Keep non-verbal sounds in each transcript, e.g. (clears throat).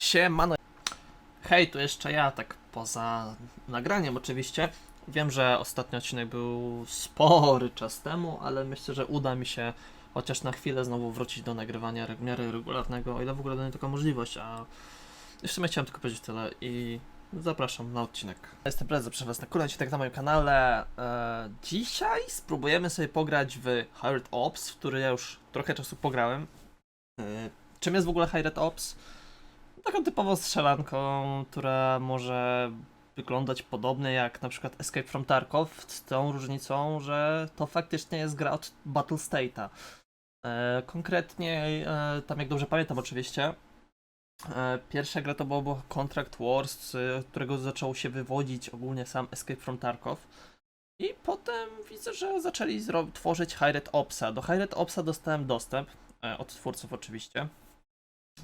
Siemano. Hej, tu jeszcze ja, tak poza nagraniem oczywiście. Wiem, że ostatni odcinek był spory czas temu, ale myślę, że uda mi się chociaż na chwilę znowu wrócić do nagrywania w miarę regularnego, o ile w ogóle mi taka możliwość, a w sumie chciałem tylko powiedzieć tyle i zapraszam na odcinek. Jestem Brez, zapraszam was na kolejny odcinek na moim kanale. E, dzisiaj spróbujemy sobie pograć w Hired Ops, w który ja już trochę czasu pograłem. E, czym jest w ogóle Hired Ops? Taką typową strzelanką, która może wyglądać podobnie jak na przykład Escape from Tarkov, z tą różnicą, że to faktycznie jest gra od Battle State'a. E, konkretnie, e, tam jak dobrze pamiętam oczywiście, e, pierwsza gra to było, Contract Wars, z którego zaczął się wywodzić ogólnie sam Escape from Tarkov. I potem widzę, że zaczęli tworzyć Hired Opsa. Do Hired Opsa dostałem dostęp, od twórców oczywiście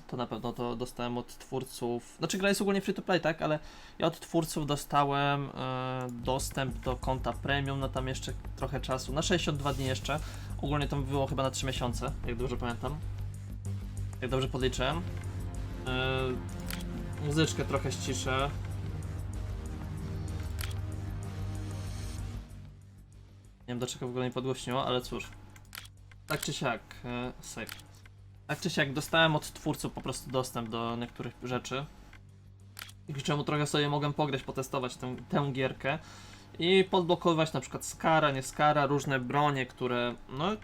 to na pewno to dostałem od twórców. Znaczy gra jest ogólnie free to play, tak? Ale ja od twórców dostałem e, dostęp do konta premium na tam jeszcze trochę czasu. Na 62 dni jeszcze. Ogólnie to było chyba na 3 miesiące, jak dobrze pamiętam. Jak dobrze podliczyłem. E, muzyczkę trochę ściszę. Nie wiem do czego w ogóle mi podgłośniło, ale cóż. Tak czy siak, e, save. Tak czy siak dostałem od twórców po prostu dostęp do niektórych rzeczy. Dzięki czemu trochę sobie mogłem pograć, potestować tę, tę gierkę. I podblokowywać na przykład Skara, nie Skara, różne bronie, które no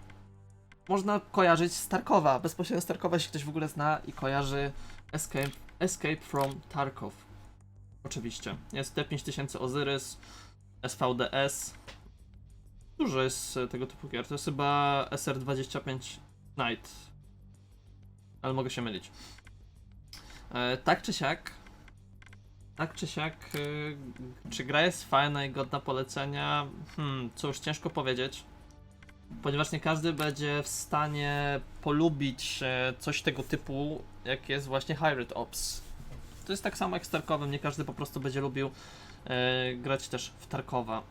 można kojarzyć z Tarkowa. Bezpośrednio z Tarkowa się ktoś w ogóle zna i kojarzy Escape, Escape from Tarkov. Oczywiście. Jest T5000 Ozyrys, SVDS. Dużo jest e, tego typu gier. To jest chyba SR25 Night ale mogę się mylić. E, tak czy siak, tak czy siak, e, czy gra jest fajna i godna polecenia? Hmm, cóż, ciężko powiedzieć. Ponieważ nie każdy będzie w stanie polubić e, coś tego typu, jak jest właśnie Hired Ops. To jest tak samo jak z Tarkowem, nie każdy po prostu będzie lubił e, grać też w Tarkowa.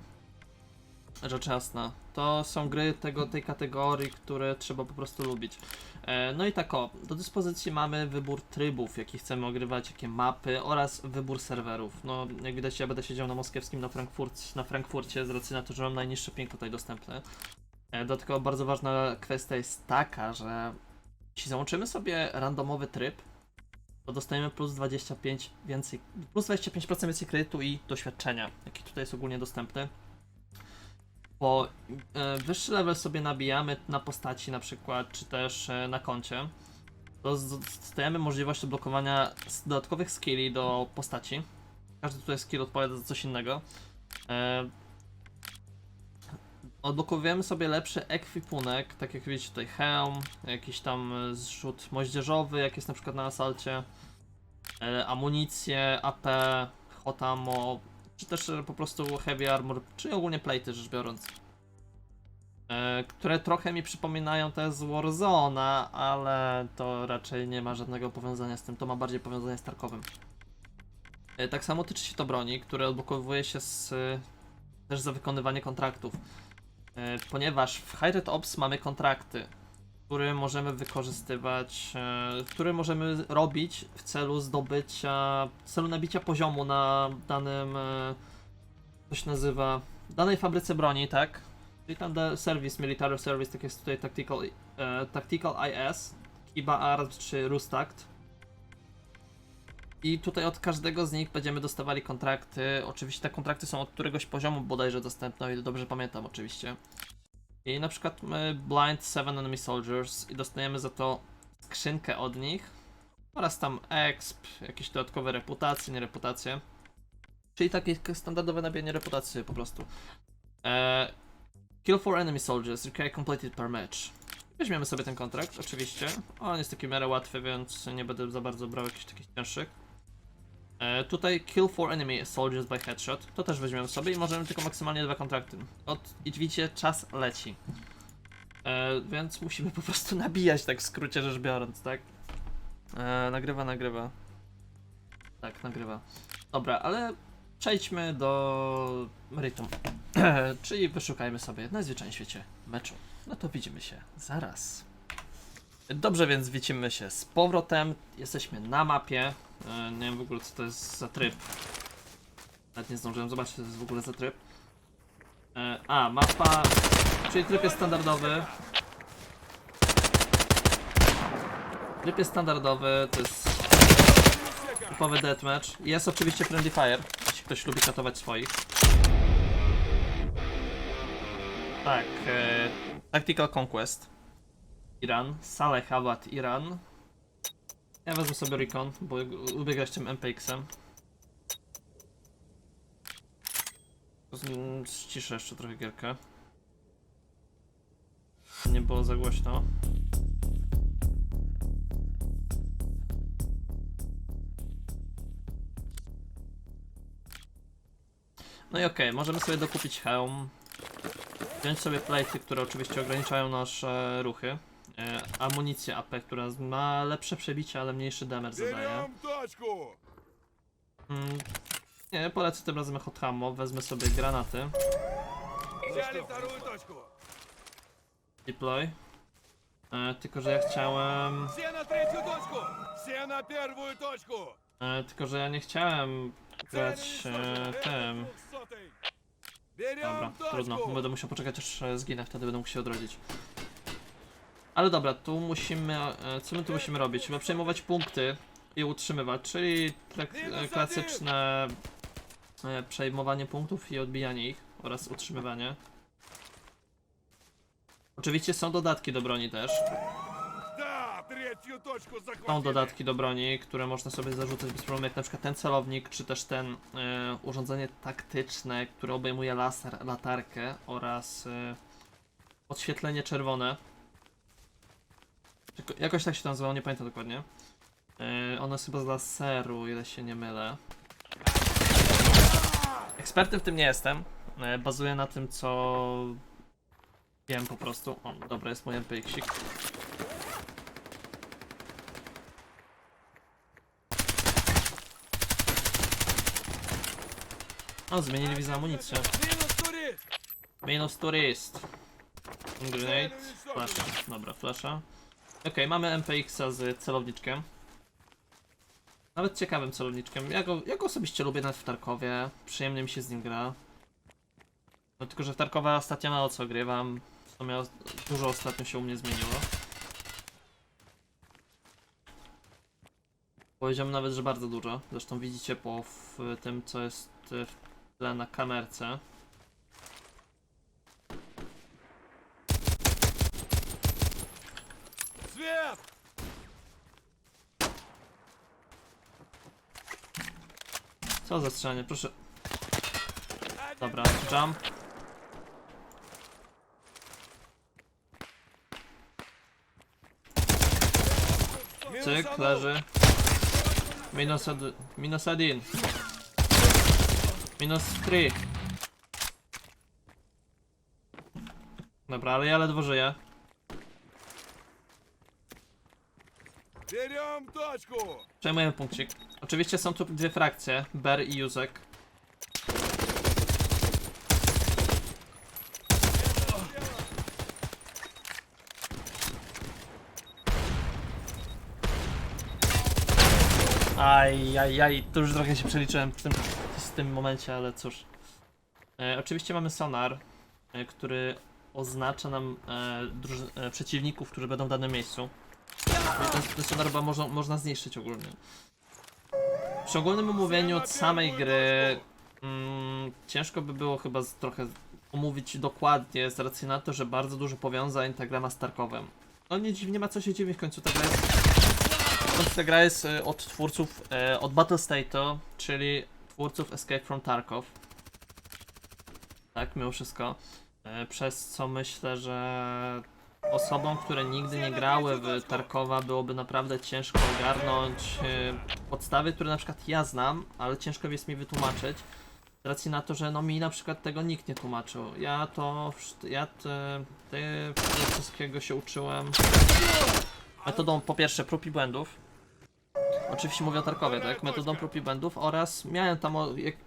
Rzecz jasna. To są gry tego, tej kategorii, które trzeba po prostu lubić. E, No i tak o, do dyspozycji mamy wybór trybów, jaki chcemy ogrywać, jakie mapy oraz wybór serwerów. No, jak widać, ja będę siedział na moskiewskim na, Frankfurt, na Frankfurcie z racji na to, że mam najniższy ping tutaj dostępny. E, Dodatkowo bardzo ważna kwestia jest taka, że jeśli załączymy sobie randomowy tryb, to dostajemy plus 25 więcej, plus 25% więcej kredytu i doświadczenia, jaki tutaj jest ogólnie dostępny bo e, wyższy level sobie nabijamy na postaci na przykład, czy też e, na koncie, to dostajemy możliwość odblokowania dodatkowych skilli do postaci. Każdy tutaj skill odpowiada za coś innego. E, odblokowujemy sobie lepszy ekwipunek, tak jak widzicie tutaj hełm, jakiś tam zrzut moździerzowy, jak jest na przykład na asalcie, amunicję, AP, hot ammo, czy też e, po prostu heavy armor, czy ogólnie plate rzecz biorąc. E, które trochę mi przypominają te z Warzona, ale to raczej nie ma żadnego powiązania z tym, to ma bardziej powiązanie z Tarkowym. E, tak samo tyczy się to broni, które odblokowuje się z, e, też za wykonywanie kontraktów. E, ponieważ w Hired Ops mamy kontrakty, które możemy wykorzystywać, e, które możemy robić w celu zdobycia, w celu nabicia poziomu na danym, e, się nazywa, danej fabryce broni, tak? Czyli da service, military service, tak jest tutaj tactical, e, tactical IS, Kiba Art czy Rustact. I tutaj od każdego z nich będziemy dostawali kontrakty. Oczywiście te kontrakty są od któregoś poziomu bodajże dostępne, o ile dobrze pamiętam oczywiście. I na przykład blind 7 enemy soldiers i dostajemy za to skrzynkę od nich oraz tam exp, jakieś dodatkowe reputacje, nie reputacje. Czyli takie standardowe nabijanie reputacji po prostu. E, kill for enemy soldiers, require completed per match. Weźmiemy sobie ten kontrakt, oczywiście. On jest taki w miarę łatwy, więc nie będę za bardzo brał jakichś takich cięższych. E, tutaj kill for enemy soldiers by headshot. To też weźmiemy sobie i możemy tylko maksymalnie dwa kontrakty. Od, I widzicie, czas leci. E, więc musimy po prostu nabijać, tak w skrócie rzecz biorąc, tak? E, nagrywa, nagrywa. Tak, nagrywa. Dobra, ale przejdźmy do meritum. (clears throat) Czyli wyszukajmy sobie najzwyczajniej w świecie meczu. No to widzimy się zaraz. Dobrze, więc widzimy się z powrotem. Jesteśmy na mapie. E, Nie wiem w ogóle co to jest za tryb. Nawet nie zdążyłem zobaczyć co to jest w ogóle za tryb. E, A, mapa. Czyli tryb jest standardowy. Tryb jest standardowy, to jest typowy deathmatch. Jest oczywiście friendly fire, jeśli ktoś lubi katować swoich. Tak, e, Tactical Conquest. Iran, Saleh Abad Iran. Ja wezmę sobie Recon, bo lubię grać tym MPX-em. Ściszę jeszcze trochę gierkę. Nie było za głośno. No i okej, możemy sobie dokupić hełm. Wziąć sobie plejty, które oczywiście ograniczają nasze ruchy E, amunicję AP, która ma lepsze przebicie, ale mniejszy damage zadaje. Берем точку! Mm, nie, polecę tym razem hot ammo, wezmę sobie granaty. Взяли вторую точку! Deploy. E, tylko, że ja chciałem... Все на третью точку! Все на первую точку! E, tylko, że ja nie chciałem grać Цель e, tym. двухсотый! Dobra, Берем trudno. точку! Będę musiał poczekać aż e, zginę, wtedy będę mógł się odrodzić. Ale dobra, tu musimy... E, co my tu musimy robić? Musimy przejmować punkty i utrzymywać, czyli e, klasyczne e, przejmowanie punktów i odbijanie ich oraz utrzymywanie. Oczywiście są dodatki do broni też. Są dodatki do broni, które można sobie zarzucać bez problemu, jak na przykład ten celownik, czy też ten y, urządzenie taktyczne, które obejmuje laser, latarkę oraz y, odświetlenie czerwone. Jakoś tak się to nazywało, nie pamiętam dokładnie. E, yy, ono jest chyba z laseru, ile się nie mylę. Ekspertem w tym nie jestem. Yy, bazuję na tym, co wiem po prostu. O, dobra, jest mój MPX-ik. O, zmienili widzę amunicję. Minus turist. Grenade. Flasha. Dobra, flasha. Okej, mamy MPX-a z celowniczkiem. Nawet ciekawym celowniczkiem. Ja go, ja go osobiście lubię nawet w Tarkowie. Przyjemnie mi się z nim gra. No tylko, że w Tarkowa ostatnio mało co grywam. W sumie dużo ostatnio się u mnie zmieniło. Powiedziałbym nawet, że bardzo dużo. Zresztą widzicie po tym, co jest y, w tle na kamerce. Co za strzelanie, proszę. Один Dobra, jump. минус Cyk, одну. leży. Minus, od, minus один. Minus 3. Dobra, ale ja ledwo żyję. Przejmujemy punkcik. Oczywiście są tu dwie frakcje, Ber i Józek. Aj, aj, aj, tu już trochę się przeliczyłem w tym, w tym momencie, ale cóż. E, oczywiście mamy sonar, e, który oznacza nam e, e, przeciwników, którzy będą w danym miejscu. Ten, ten sonar chyba można, można zniszczyć ogólnie. Przy ogólnym omówieniu od samej gry mm, ciężko by było chyba z, trochę omówić dokładnie z racji na to, że bardzo dużo powiązań ta gra ma z Tarkowem. No nie dziwnie ma co się dziwić, w końcu ta gra jest, ta gra jest e, od twórców, e, od Battle State'u, czyli twórców Escape from Tarkov. Tak, mimo wszystko. E, przez co myślę, że osobom, które nigdy nie grały w Tarkowa byłoby naprawdę ciężko ogarnąć e, podstawy, które na przykład ja znam, ale ciężko jest mi wytłumaczyć. Z racji na to, że no mi na przykład tego nikt nie tłumaczył. Ja to, ja te, te, wszystkiego się uczyłem metodą po pierwsze prób i błędów. Oczywiście mówię o Tarkowie, tak? Metodą prób i błędów oraz miałem tam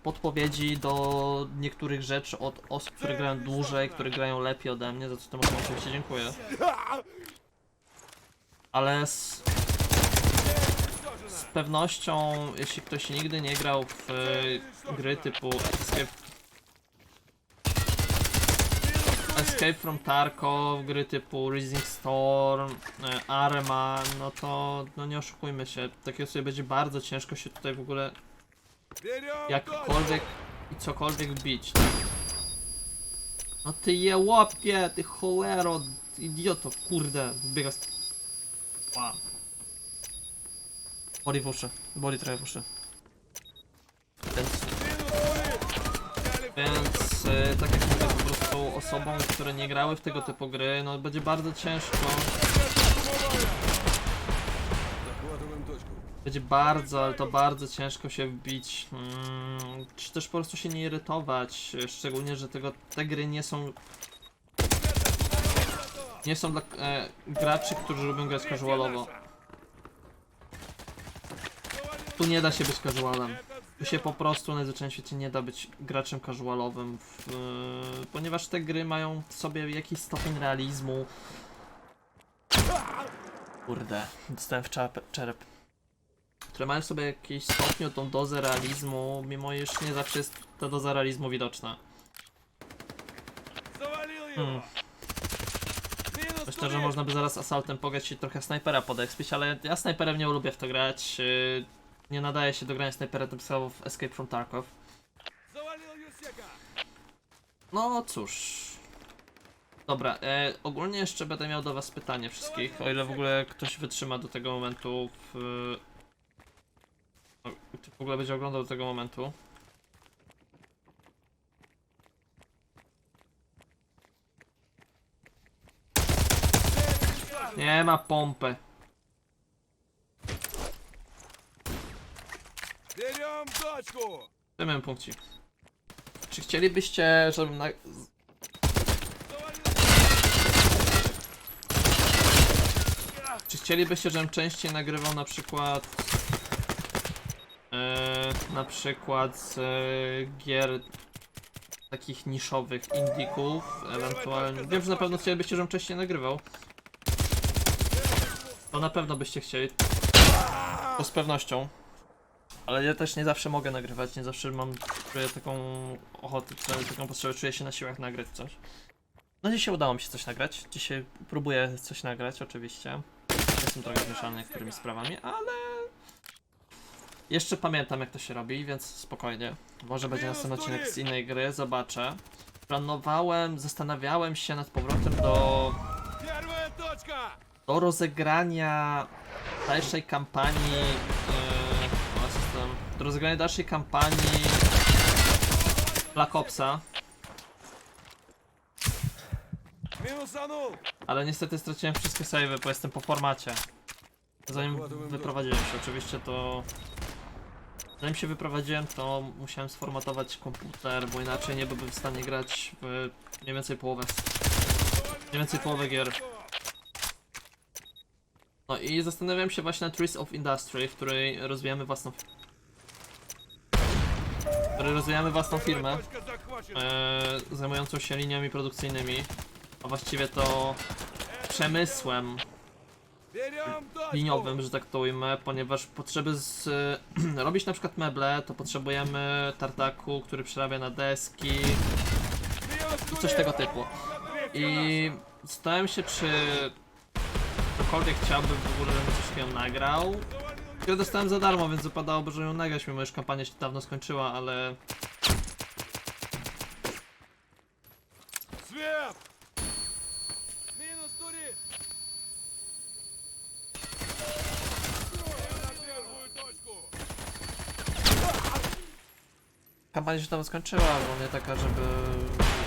podpowiedzi do niektórych rzeczy od osób, które grają dłużej, które grają lepiej ode mnie, za co temu oczywiście dziękuję. Ale z, z pewnością, jeśli ktoś nigdy nie grał w e, gry typu Escape, Escape from Tarkov, gry typu Rising Storm, e, Arma, no to no nie oszukujmy się, takie osoby będzie bardzo ciężko się tutaj w ogóle jakkolwiek i cokolwiek bić. Tak? No ty je łapie, ty cholero, idioto, kurde, biega z... Wow. Boli w uszy, boli trochę w uszy. Więc... Więc, e, tak jak są które nie grały w tego typu gry, no będzie bardzo ciężko. Będzie bardzo, ale to bardzo ciężko się wbić, hmm, czy też po prostu się nie irytować, szczególnie, że tego, te gry nie są nie są dla e, graczy, którzy lubią grać casualowo. Tu nie da się być casualem. Tu się po prostu na zwyczajnym świecie nie da być graczem casualowym, w, yy, ponieważ te gry mają w sobie jakiś stopień realizmu. Kurde, dostałem w czerp, czerp. Które mają w sobie jakiś stopniu tą dozę realizmu, mimo iż nie zawsze jest ta doza realizmu widoczna. Hmm. Myślę, że można by zaraz asaltem pogać i trochę snajpera podekspić, ale ja snajperem nie lubię w to grać. Yy, nie nadaje się do grania snajpera napisał w Escape from Tarkov. No cóż. Dobra, e, ogólnie jeszcze będę miał do was pytanie wszystkich, o ile w ogóle ktoś wytrzyma do tego momentu w... Czy w ogóle będzie oglądał do tego momentu. Nie ma pompy. Miałem punkcik. Czy chcielibyście, żebym na... Czy chcielibyście, żebym częściej nagrywał na przykład e, na przykład z e, gier takich niszowych indyków, ewentualnie. Wiem, że na pewno chcielibyście, żebym częściej nagrywał. To na pewno byście chcieli. To z pewnością. Ale ja też nie zawsze mogę nagrywać, nie zawsze mam czuję taką ochotę, taką potrzebę, czuję się na siłach nagrać coś. No dzisiaj udało mi się coś nagrać, dzisiaj próbuję coś nagrać oczywiście. Jestem trochę zmieszany niektórymi sprawami, ale... Jeszcze pamiętam jak to się robi, więc spokojnie. Może będzie następny odcinek z innej gry, zobaczę. Planowałem, zastanawiałem się nad powrotem do... Do rozegrania dalszej kampanii... Yy rozegranie dalszej kampanii Black Opsa. Ale niestety straciłem wszystkie savey, bo jestem po formacie. Zanim wyprowadziłem się, oczywiście to... Zanim się wyprowadziłem, to musiałem sformatować komputer, bo inaczej nie byłbym w stanie grać w mniej więcej połowę... Mniej więcej połowę gier. No i zastanawiam się właśnie na Trees of Industry, w której rozwijamy własną Realizujemy własną firmę e, zajmującą się liniami produkcyjnymi, a właściwie to przemysłem liniowym, że tak to ujmę, ponieważ potrzeby z, e, (clears throat) robić na przykład meble, to potrzebujemy tartaku, który przerabia na deski, coś tego typu. I zastanawiam się, czy ktokolwiek chciałby w ogóle, żebym coś takiego nagrał, Ja dostałem za darmo, więc wypadałoby, że ją nagrać, mimo iż kampania się dawno skończyła, ale Свет! Минус турель! На первую точку! kampania się dawno skończyła, bo nie taka, żeby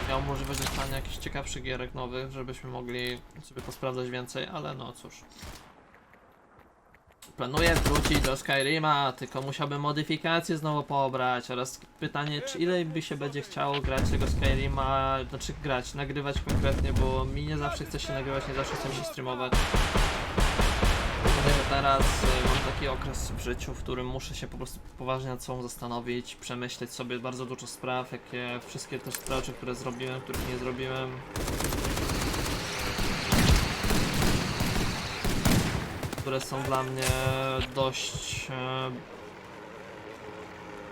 miał możliwość dostania jakichś ciekawszych gierek nowych, żebyśmy mogli sobie posprawdzać więcej, ale no cóż. Planuję wrócić do Skyrima, tylko musiałbym modyfikacje znowu pobrać oraz pytanie, czy ile by się będzie chciało grać tego Skyrima, znaczy grać, nagrywać konkretnie, bo mi nie zawsze chce się nagrywać, nie zawsze chce mi się streamować. Dlatego teraz y, mam taki okres w życiu, w którym muszę się po prostu poważnie nad sobą zastanowić, przemyśleć sobie bardzo dużo spraw, jakie wszystkie te rzeczy, które zrobiłem, których nie zrobiłem. które są dla mnie dość e,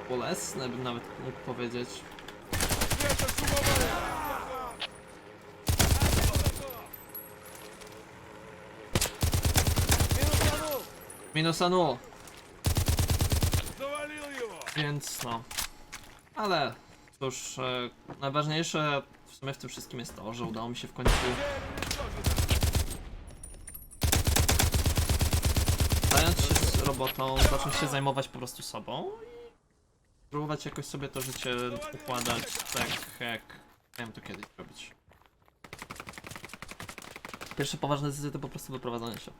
bolesne, bym nawet mógł powiedzieć. Minus Anu. Więc no. Ale cóż, e, najważniejsze w sumie w tym wszystkim jest to, że udało mi się w końcu robotą, zacząć się zajmować po prostu sobą i próbować jakoś sobie to życie układać tak jak miałem to kiedyś robić. Pierwsze poważne decyzje to po prostu wyprowadzanie się.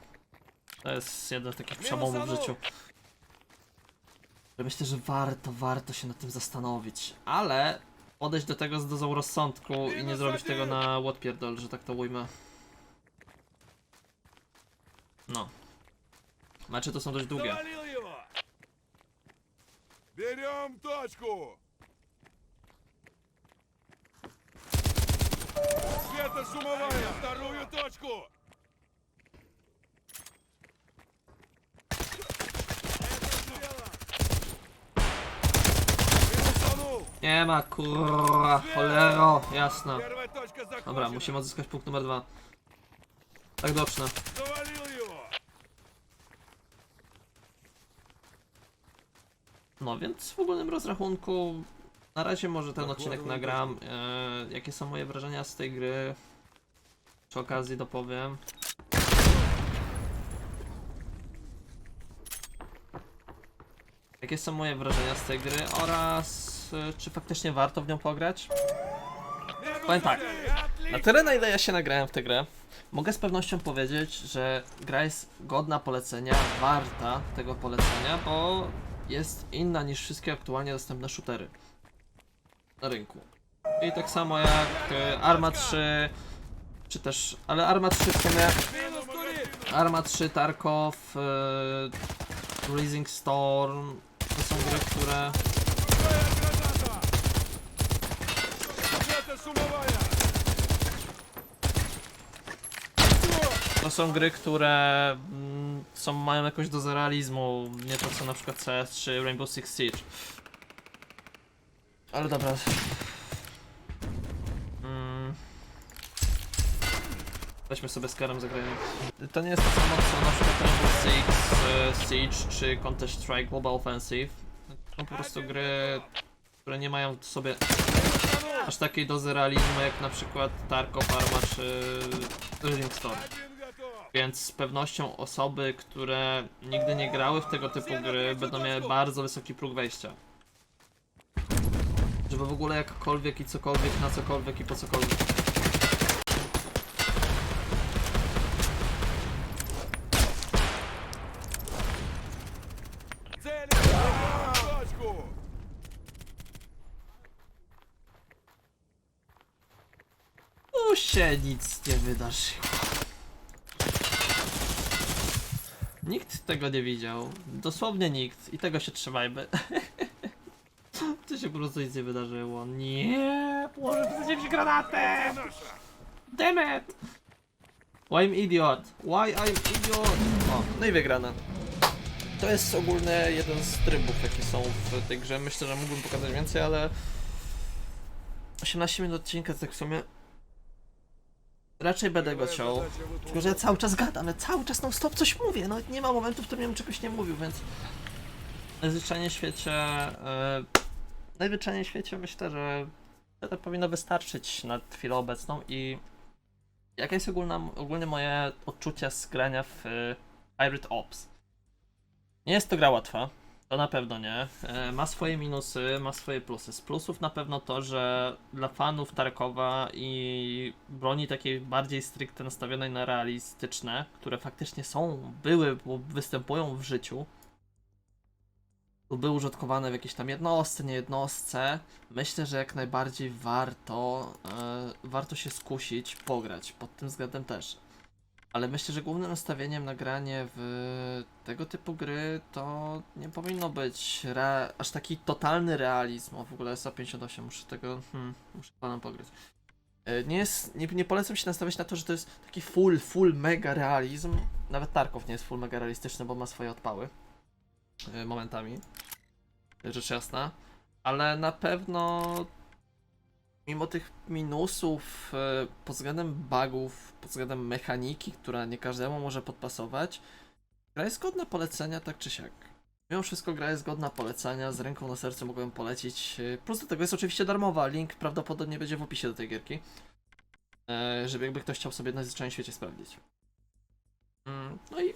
To jest jeden z takich przełomów w życiu. Myślę, że warto, warto się nad tym zastanowić, ale podejść do tego z dozą rozsądku i nie zrobić tego na łotpierdol, że tak to ujmę. No. Mecze to są dość długie. Завалил его! Берем точку! Светошумовая! Вторую точку! Это дело! Минусанул! Nie ma kurwa, cholero, jasne. Первая точка захвачена! Dobra, musimy odzyskać punkt numer dwa. Tak dobrze. Завалил No więc w ogólnym rozrachunku na razie może ten odcinek nagram. E, jakie są moje wrażenia z tej gry? Przy okazji dopowiem. Jakie są moje wrażenia z tej gry oraz e, czy faktycznie warto w nią pograć? Powiem tak. Na tyle na ile ja się nagrałem w tę grę, mogę z pewnością powiedzieć, że gra jest godna polecenia, warta tego polecenia, bo jest inna niż wszystkie aktualnie dostępne shootery na rynku. I tak samo jak y, Arma 3, czy też, ale Arma 3 w sumie, Arma 3, Tarkov, yy, Rising Storm, to są gry, które... To są gry, które mm, są, mają jakąś dozę realizmu, nie to co na przykład CS czy Rainbow Six Siege. Ale dobra. Mm. Weźmy sobie z karem zagrajmy. To nie jest to samo co na przykład Rainbow Six e, Siege czy Counter Strike Global Offensive. To są po prostu gry, które nie mają w sobie aż takiej dozy realizmu jak na przykład Tarkov, Arma czy Rising Storm. Więc z pewnością osoby, które nigdy nie grały w tego typu gry, będą miały bardzo wysoki próg wejścia. Żeby w ogóle jakkolwiek i cokolwiek, na cokolwiek i po cokolwiek. Tu się nic nie wydarzy. Nikt tego nie widział. Dosłownie nikt. I tego się trzymajmy. (laughs) co się po prostu nic nie wydarzyło. Nie, Boże, przecież się granatem! Damn it! Why I'm idiot? Why I'm idiot? O, no i wygrana. To jest ogólnie jeden z trybów, jakie są w tej grze. Myślę, że mógłbym pokazać więcej, ale... 18 minut odcinka, tak w sumie raczej będę go ciął. Tylko, że ja cały czas gadam, ale cały czas non stop coś mówię. No nie ma momentu, w którym ja bym czegoś nie mówił, więc najzwyczajniej w świecie e, najzwyczajniej w świecie myślę, że to powinno wystarczyć na chwilę obecną i jaka jest ogólna, ogólnie moje odczucia z grania w y, Pirate Ops. Nie jest to gra łatwa, to na pewno nie. E, ma swoje minusy, ma swoje plusy. Z plusów na pewno to, że dla fanów Tarkowa i broni takiej bardziej stricte nastawionej na realistyczne, które faktycznie są, były, bo występują w życiu, były użytkowane w jakiejś tam jednostce, nie jednostce, myślę, że jak najbardziej warto, e, warto się skusić, pograć, pod tym względem też. Ale myślę, że głównym nastawieniem na granie w tego typu gry to nie powinno być aż taki totalny realizm. O, w ogóle SA58, muszę tego, hmm, muszę panem pograć. E, Nie, jest, nie, nie polecam się nastawiać na to, że to jest taki full, full mega realizm. Nawet Tarkov nie jest full mega realistyczny, bo ma swoje odpały. e, Momentami. Rzecz jasna. Ale na pewno mimo tych minusów e, pod względem bugów, pod względem mechaniki, która nie każdemu może podpasować, gra jest godna polecenia tak czy siak. Mimo wszystko gra jest godna polecenia, z ręką na sercu mogłem polecić. E, Plus do tego jest oczywiście darmowa, link prawdopodobnie będzie w opisie do tej gierki. E, żeby jakby ktoś chciał sobie na zwyczajnym świecie sprawdzić. Mm, No i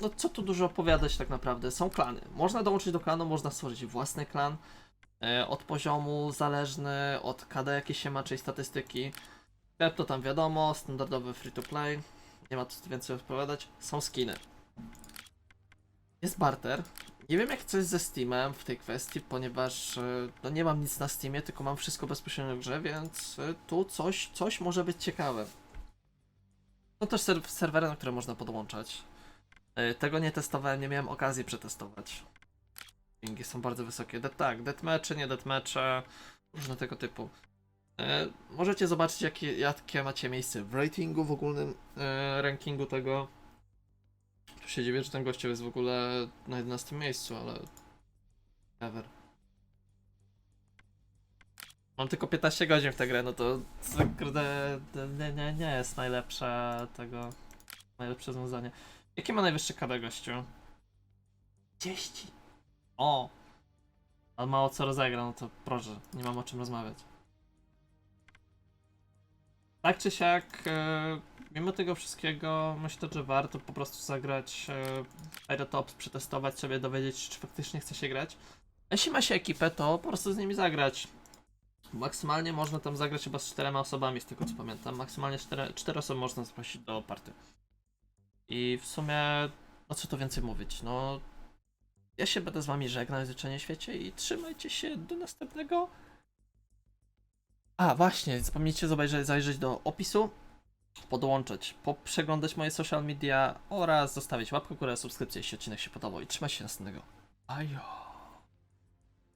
no co tu dużo opowiadać tak naprawdę, są klany. Można dołączyć do klanu, można stworzyć własny klan. E, Od poziomu zależny, od KD jakie się ma, czyli statystyki. Sklep to tam wiadomo, standardowy free to play. Nie ma tu więcej odpowiadać. Są skiny. Jest barter. Nie wiem jak jest ze Steamem w tej kwestii, ponieważ e, no nie mam nic na Steamie, tylko mam wszystko bezpośrednio w grze, więc e, tu coś, coś może być ciekawe. Są też serw serwery, na które można podłączać. Tego nie testowałem, nie miałem okazji przetestować. Pingi są bardzo wysokie. De tak, deathmatche, nie deathmatche, różne tego typu. E, możecie zobaczyć jakie, jakie macie miejsce w ratingu, w ogólnym e, rankingu tego. Tu się dziwię, że ten gościu jest w ogóle na 11 miejscu, ale... Ever. Mam tylko 15 godzin w tę grę, no to kurde, nie, nie, nie jest najlepsze tego, najlepsze rozwiązanie. Jakie ma najwyższy KD gościu? 30. O! Ale mało co rozegra, no to proszę, nie mam o czym rozmawiać. Tak czy siak, e, mimo tego wszystkiego, myślę, że warto po prostu zagrać e, Aerotops, przetestować sobie, dowiedzieć czy faktycznie chce się grać. A Jeśli ma się ekipę, to po prostu z nimi zagrać. Maksymalnie można tam zagrać chyba z czterema osobami, z tego co pamiętam. Maksymalnie cztery, cztery osoby można zaprosić do party. I w sumie, no co tu więcej mówić, no... Ja się będę z wami żegnał w życzeniu świecie i trzymajcie się do następnego. A, właśnie, zapomnijcie zobacz- zajrzeć do opisu, podłączyć, po, przeglądać moje social media oraz zostawić łapkę w górę, subskrypcję, jeśli odcinek się podobał i trzymajcie się następnego. Ajo.